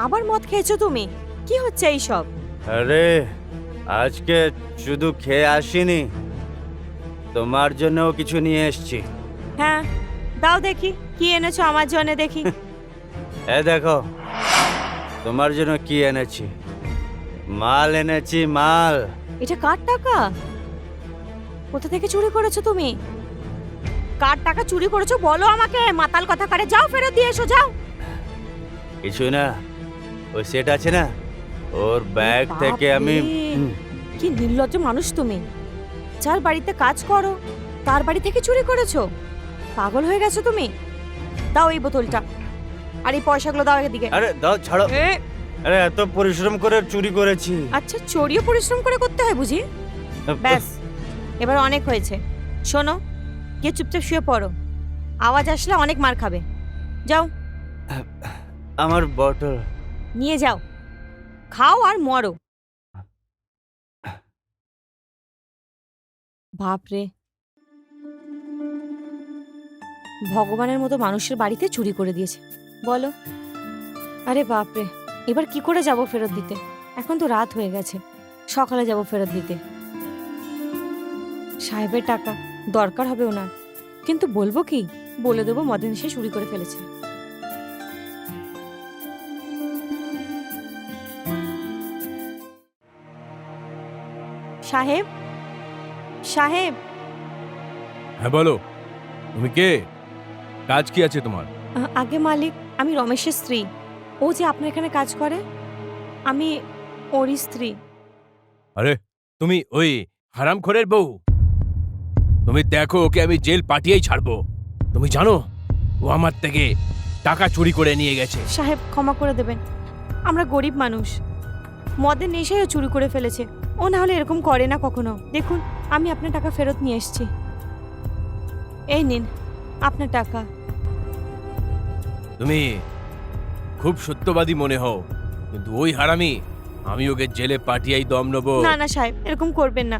আবার মদ খেয়েছো তুমি? কি হচ্ছে এইসব? আরে আজকে শুধু খেয়ে আসিনি। তোমার জন্যও কিছু নিয়ে এসছি। হ্যাঁ দাও দেখি কি এনেছো আমার জন্য দেখি। এ দেখো তোমার জন্য কি এনেছি? মাল এনেছি মাল। এটা কার টাকা? কোথা থেকে চুরি করেছ তুমি? কার টাকা চুরি করেছ বলো আমাকে মাতাল কথা কারে। যাও ফেরত দিয়ে এসো যাও। কিছু না ওই সেট আছে না? ওর ব্যাগ থেকে আমি। কি নির্লজ্জ মানুষ তুমি। যার বাড়িতে কাজ করো তার বাড়ি থেকে চুরি করেছ। পাগল হয়ে গেছো তুমি। দাও এই বোতলটা। আর এই পয়সাগুলো দাও এদিকে। আরে দাও ছাড়ো। আরে এত পরিশ্রম করে চুরি করেছি। আচ্ছা চোরিও পরিশ্রম করে করতে হয় বুঝি? ব্যাস এবার অনেক হয়েছে। শোনো গিয়ে চুপচাপ শুয়ে পড়ো। আওয়াজ আসলে অনেক মার খাবে। যাও। আমার বটল নিয়ে যাও। খাও আর মরো। বাপরে। ভগবানের মতো মানুষের বাড়িতে চুরি করে দিয়েছে। বলো। আরে বাপরে, এবার কি করে যাব ফেরত দিতে? এখন তো রাত হয়ে গেছে। সকালে যাব ফেরত দিতে। সাহেবের টাকা দরকার হবে ওনার। কিন্তু বলব কি? বলে দেবো মদন সে চুরি করে ফেলেছে। সাহেব? সাহেব? হ্যাঁ বলো। তুমি কে? কাজ কি আছে তোমার? আগে মালিক আমি রমেশের স্ত্রী। ও যে আপনার এখানে কাজ করে আমি ওরই স্ত্রী। আরে তুমি ওই হারামখোরের বউ? তুমি দেখো ওকে আমি জেল পাঠিয়েই ছাড়বো। তুমি জানো ও আমার থেকে টাকা চুরি করে নিয়ে গেছে। সাহেব ক্ষমা করে দেবেন। আমরা গরিব মানুষ। মদের নেশায় ও চুরি করে ফেলেছে। ও না হলে এরকম করে না কখনো। দেখুন আমি আপনার টাকা ফেরত নিয়ে এসেছি। এই নিন আপনার টাকা। তুমি খুব সত্যবাদী মনে হও কিন্তু ওই হারামি আমি ওকে জেলে পাঠিয়েই দম নেব। না না সাহেব এরকম করবেন না।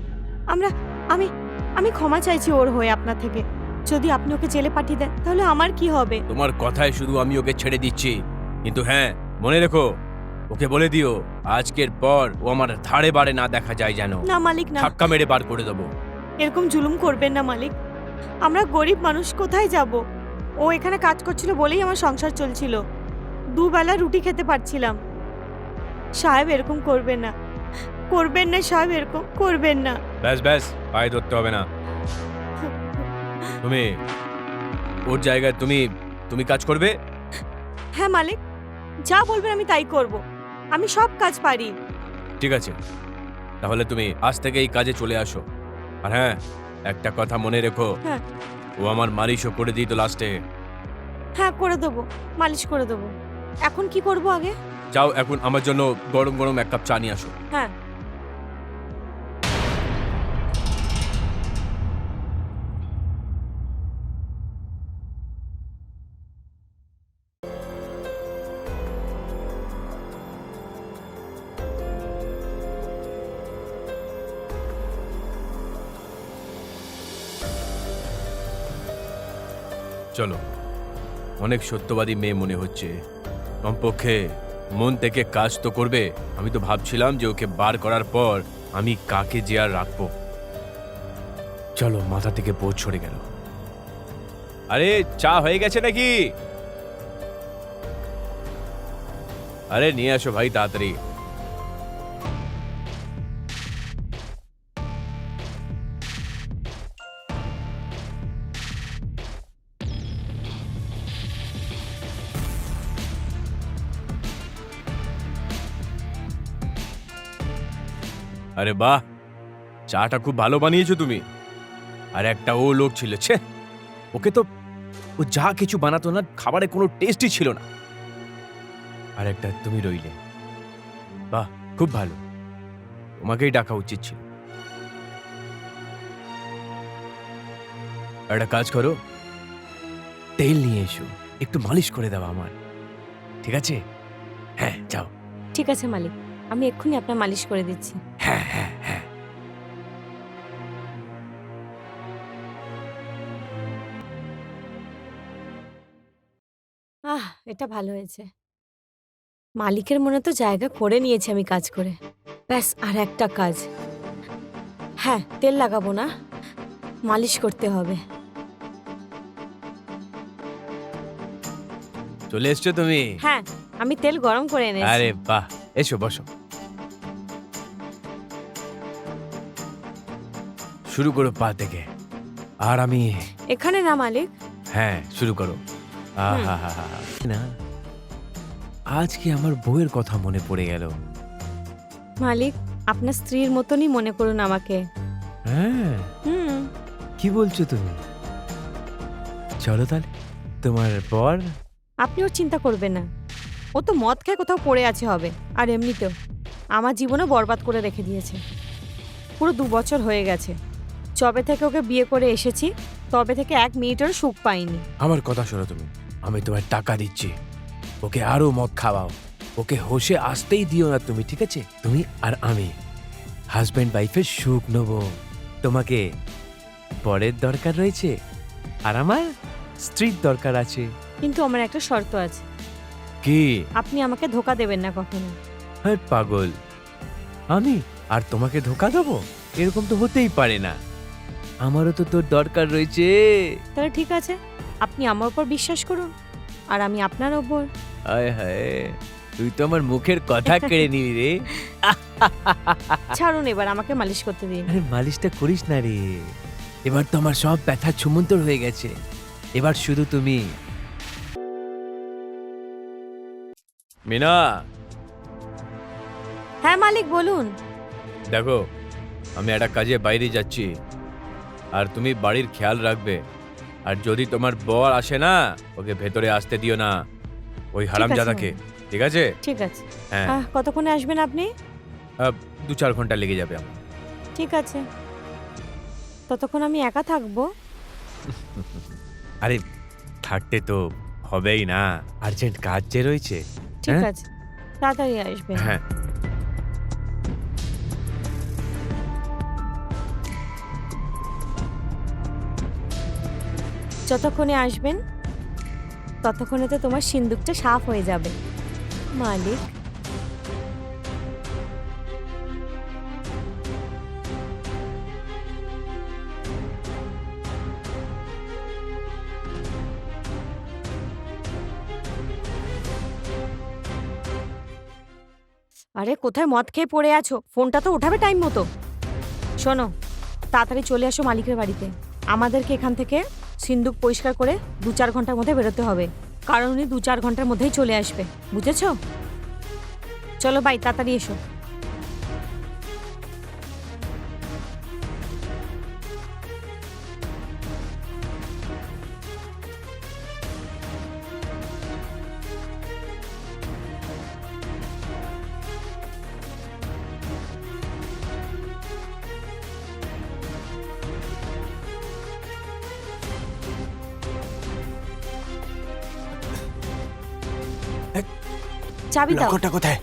আমরা আমি আমি ক্ষমা চাইছি ওর হয়ে আপনার থেকে। যদি আপনি ওকে জেলে পাঠিয়ে দেন তাহলে আমার কি হবে? তোমার কথায় শুধু আমি ওকে ছেড়ে দিচ্ছি। কিন্তু হ্যাঁ মনে রেখো ওকে বলে দিও আজকের পর ও আমার ধারে বারে না দেখা যায় যেন। না মালিক না। ধাক্কা মেরে বার করে দেবো। এরকম জুলুম করবেন না মালিক। আমরা গরিব মানুষ কোথায় যাব? ও এখানে কাজ করছিল বলেই আমার সংসার চলছিল। দুবেলা রুটি খেতে পারছিলাম। সাহেব এরকম করবেন না। করবেন না সাহেব এরকম করবেন না। ব্যাস ব্যাস পায়ে ধরতে হবে না। তুমি ওর জায়গায় তুমি তুমি কাজ করবে? হ্যাঁ মালিক। যা বলবেন আমি তাই করব। আমি সব কাজ পারি। ঠিক আছে। তাহলে তুমি আজ থেকে এই কাজে চলে আসো। আর হ্যাঁ একটা কথা মনে রেখো। হ্যাঁ। ও আমার মালিশও করে দিই তো লাস্টে। হ্যাঁ করে দেবো। মালিশ করে দেবো। এখন কি করব আগে? যাও এখন আমার জন্য গরম গরম এক কাপ চা নিয়ে আসো। হ্যাঁ। চলো। অনেক সত্যবাদী মেয়ে মনে হচ্ছে। কমপক্ষে মন থেকে কাজ তো করবে। আমি তো ভাবছিলাম যে ওকে বার করার পর আমি কাকে যে আর রাখব। চলো, মাথা থেকে বোঝ ছড়ে গেল। আরে, চা হয়ে গেছে নাকি? আরে, নিয়ে আসো ভাই, তাড়াতাড়ি। আরে বাহ, চাটা খুব ভালো বানিয়েছো তুমি। আর একটা ও লোক ছিল, ছে, ওকে তো ও যা কিছু বানাতো না, খাবারে কোনো টেস্টই ছিল না। আর একটা তুমি রইলে। বাহ, খুব ভালো। তোমাকেই ডাকা উচিত ছিল। একটা কাজ করো। তেল নিয়ে এসো, একটু মালিশ করে দাও আমার। ঠিক আছে? হ্যাঁ যাও। ঠিক আছে মালিক, আমি এক্ষুনি আপনার মালিশ করে দিচ্ছি। হ্যাঁ হ্যাঁ হ্যাঁ। আহ এটা ভালো হয়েছে। মালিকের মনে তো জায়গা করে নিয়েছি আমি কাজ করে। ব্যাস আর একটা কাজ। হ্যাঁ তেল লাগাবো না। মালিশ করতে হবে। চলে এসছো তুমি? হ্যাঁ আমি তেল গরম করে এনেছি। আরে বাহ এসো বসো। শুরু করো পা থেকে। আর আমি এখানে না মালিক। হ্যাঁ শুরু করো। আহাহাহা। না আজকে আমার বউয়ের কথা মনে পড়ে গেল? মালিক আপনার স্ত্রীর মতনই মনে করুন আমাকে। হ্যাঁ? হুম। কি বলছো তুমি? চলো তাহলে তোমার পর আপনি ওর চিন্তা করবেন না। ও তো মদ খেয়ে কোথাও পড়ে আছে হবে। আর এমনিতেও আমার জীবনও বরবাদ করে রেখে দিয়েছে। পুরো দু বছর হয়ে গেছে। যবে থেকে ওকে বিয়ে করে এসেছি তবে থেকে এক মিনিটের সুখ পাইনি। আমার কথা শোনো তুমি। আমি তোমার টাকা দিচ্ছি। ওকে আরও মদ খাওয়াও। ওকে হোশে আসতেই দিও না তুমি ঠিক আছে? তুমি আর আমি। হাজব্যান্ড ওয়াইফের সুখ নেব। তোমাকে পরের দরকার রয়েছে। আর আমার স্ত্রীর দরকার আছে। কিন্তু আমার একটা শর্ত আছে। কি? আপনি আমাকে ধোকা দেবেন না কখনো। হ্যাঁ পাগল। আমি আর তোমাকে ধোকা দেবো? এরকম তো হতেই পারে না। আমারও তো তোর দরকার রয়েছে। তাহলে ঠিক আছে আপনি আমার উপর বিশ্বাস করুন আর আমি আপনার ওপর আয় হায় তুই তো আমার মুখের কথা কেড়ে নিবি রে। ছাড়ুন এবার আমাকে মালিশ করতে দিন। আরে মালিশটা করিস না রে। এবার তো আমার সব ব্যথা ছুমন্তর হয়ে গেছে। এবার শুধু তুমি। মিনা! হ্যাঁ মালিক বলুন। দেখো আমি একটা কাজে বাইরে যাচ্ছি। আর তুমি বাড়ির খেয়াল রাখবে। আর যদি তোমার বর আসে না ওকে ভেতরে আসতে দিও না। ওই হারামজাদাকে ঠিক আছে? ঠিক আছে। হ্যাঁ। আহ, কতক্ষণে আসবেন আপনি? আহ, দু চার ঘণ্টা লেগে যাবে আমার। ঠিক আছে। ততক্ষণ আমি একা থাকব। আরে থাকতে তো হবেই না। আর্জেন্ট কাজ যে রয়েছে। ঠিক হ্যাঁ? আছে। তাড়াতাড়ি আসবেন। হ্যাঁ। যতক্ষণে আসবেন, ততক্ষণে তো তোমার সিন্দুকটা সাফ হয়ে যাবে। মালিক। আরে, কোথায় মদ খেয়ে পড়ে আছো? ফোনটা তো উঠাবে টাইম মতো। শোনো, তাড়াতাড়ি চলে আসো মালিকের বাড়িতে। আমাদেরকে এখান থেকে সিন্দুক পরিষ্কার করে দু চার ঘণ্টার মধ্যে বেরোতে হবে। কারণ উনি দু চার ঘণ্টার মধ্যেই চলে আসবে। বুঝেছ? চলো বাই তাড়াতাড়ি এসো। চাবি দাও। লকরটা কোথায়?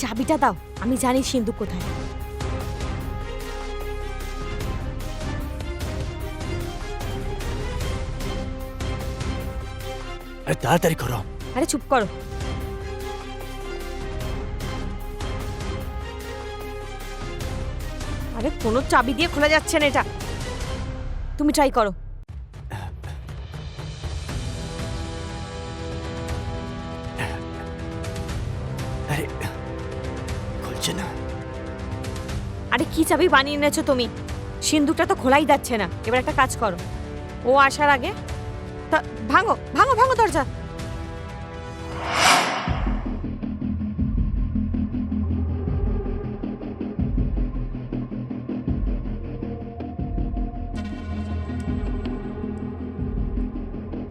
চাবিটা দাও আমি জানি সিন্দুক কোথায়। আরে তাড়াতাড়ি করো। আরে চুপ করো। আরে কোনো চাবি দিয়ে খোলা যাচ্ছে না এটা। তুমি ট্রাই করো। চাবি বানিয়ে এনেছো তুমি। সিন্দুকটা তো খোলাই যাচ্ছে না। এবার একটা কাজ করো। ও আসার আগে তা- ভাঙো ভাঙো ভাঙো দরজা।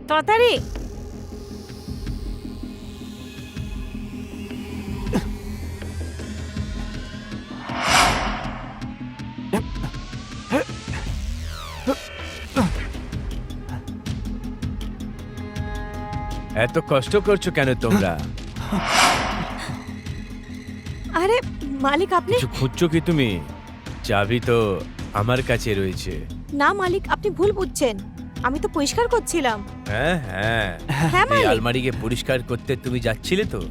তাড়াতাড়ি। এত কষ্ট করছ কেন তোমরা? আরে মালিক আপনি কিছু খুঁজছো কি তুমি? চাবি তো আমার কাছে রয়েছে। না মালিক আপনি ভুল বুঝছেন। আমি তো পরিষ্কার করছিলাম। হ্যাঁ হ্যাঁ। হ্যাঁ এই মালিক। আলমারিকে পরিষ্কার করতে তুমি যাচ্ছিলে তো?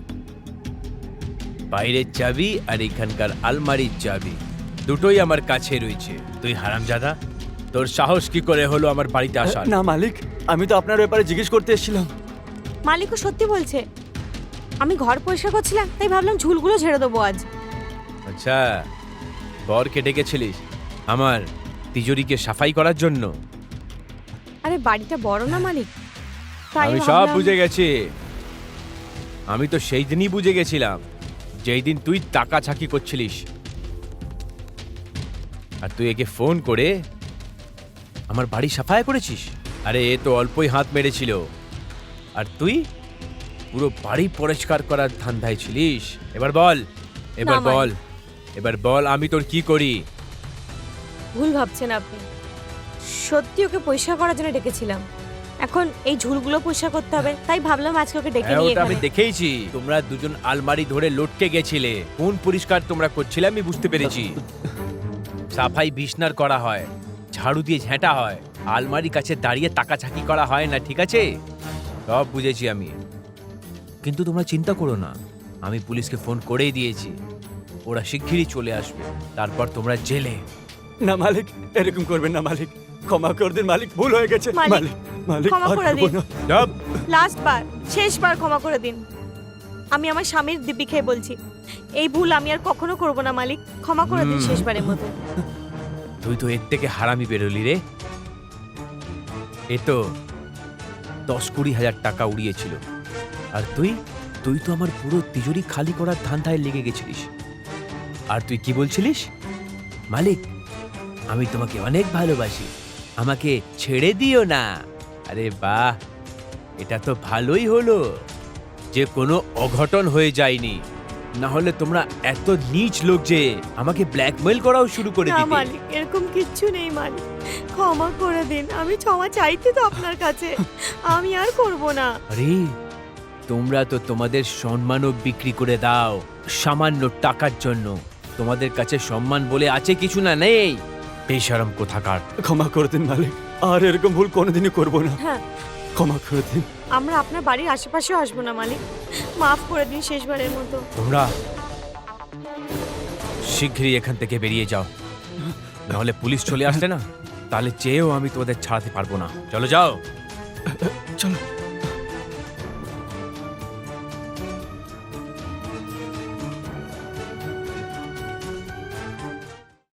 বাইরের চাবি আর এখানকার আলমারির চাবি দুটোই আমার কাছে রয়েছে। তুই হারামজাদা তোর সাহস কি করে হলো আমার বাড়িতে আসার? না মালিক আমি তো আপনার ব্যাপারে জিজ্ঞেস করতে এসেছিলাম। মালিকও সত্যি বলছে। আমি ঘর পরিষ্কার করছিলাম তাই ভাবলাম ঝুলগুলো ঝেড়ে দেবো আজ। আচ্ছা বরকে ডেকেছিলিস আমার তিজোরিকে সাফাই করার জন্য। আরে বাড়িটা বড় না মালিক? তাই আমি সব ভাবলাম- বুঝে গেছি। আমি তো সেই দিনই বুঝে গেছিলাম যেই দিন তুই টাকা ছাকি করছিলিস। আর তুই একে ফোন করে আমার বাড়ি সাফাই করেছিস? আরে এ তো অল্পই হাত মেরেছিল। আর তুই? পুরো বাড়ি পরিষ্কার করার ধান্দায় ছিলিস? এবার বল এবার না, মানে- বল এবার বল আমি তোর কি করি? ভুল ভাবছেন আপনি। সত্যি ওকে পরিষ্কার করার জন্য ডেকেছিলাম। এখন এই ঝুলগুলো পরিষ্কার করতে হবে তাই ভাবলাম আজকে ওকে ডেকে হ্যাঁ, নিয়ে ওটা আমি এখানে। দেখেইছি। তোমরা দুজন আলমারি ধরে লটকে গেছিলে। কোন পরিষ্কার তোমরা করছিলে আমি বুঝতে পেরেছি। সাফাই বিছনার করা হয় ঝাড়ু দিয়ে ঝেঁটা হয় আলমারি কাছে দাঁড়িয়ে তাকা ছাকি করা হয় না ঠিক আছে? সব বুঝেছি আমি। কিন্তু তোমরা চিন্তা করো না আমি পুলিশকে ফোন করেই দিয়েছি। ওরা শিগগিরই চলে আসবে তারপর তোমরা জেলে। না মালিক এরকম করবেন না মালিক। ক্ষমা করে দিন মালিক ভুল হয়ে গেছে। মালিক, মালিক মালিক ক্ষমা আর করে করব দিন। না। সব লাস্ট বার শেষবার ক্ষমা করে দিন। আমি আমার স্বামীর দিব্যি খেয়ে বলছি এই ভুল আমি আর কখনো করব না মালিক। ক্ষমা করে দিন। শেষবারের মতো। তুই তো এর থেকে হারামি বেরোলি রে। এ তো দশ কুড়ি হাজার টাকা উড়িয়েছিল। আর তুই? তুই তো আমার পুরো তিজুরি খালি করার ধান্ধায় লেগে গেছিলিস। আর তুই কি বলছিলিস? মালিক, আমি তোমাকে অনেক ভালোবাসি। আমাকে ছেড়ে দিও না। আরে বাহ, এটা তো ভালোই হলো। যে কোনো অঘটন হয়ে যায়নি। না হলে তোমরা এত নীচ লোক যে আমাকে ব্ল্যাকমেল করাও শুরু করে না দিতে। মালিক এরকম কিচ্ছু নেই মালিক। ক্ষমা করে দিন আমি ক্ষমা চাইতে তো আপনার কাছে। আমি আর করব না। আরে তোমরা তো তোমাদের সম্মানও বিক্রি করে দাও সামান্য টাকার জন্য। তোমাদের কাছে সম্মান বলে আছে কিছু না নেই। বেশরম কোথাকার। ক্ষমা করে দিন মালিক। আর এরকম ভুল কোনোদিনই করব না। হ্যাঁ ক্ষমা করে দিন। আমরা আপনার বাড়ির আশেপাশেও আসব না মালিক। মাফ করে দিন শেষবারের মতো। তোমরা শীঘ্রই এখান থেকে বেরিয়ে যাও। নাহলে পুলিশ চলে আসলে না? তাহলে চেয়েও আমি তোমাদের ছাড়াতে পারব না। চলো যাও।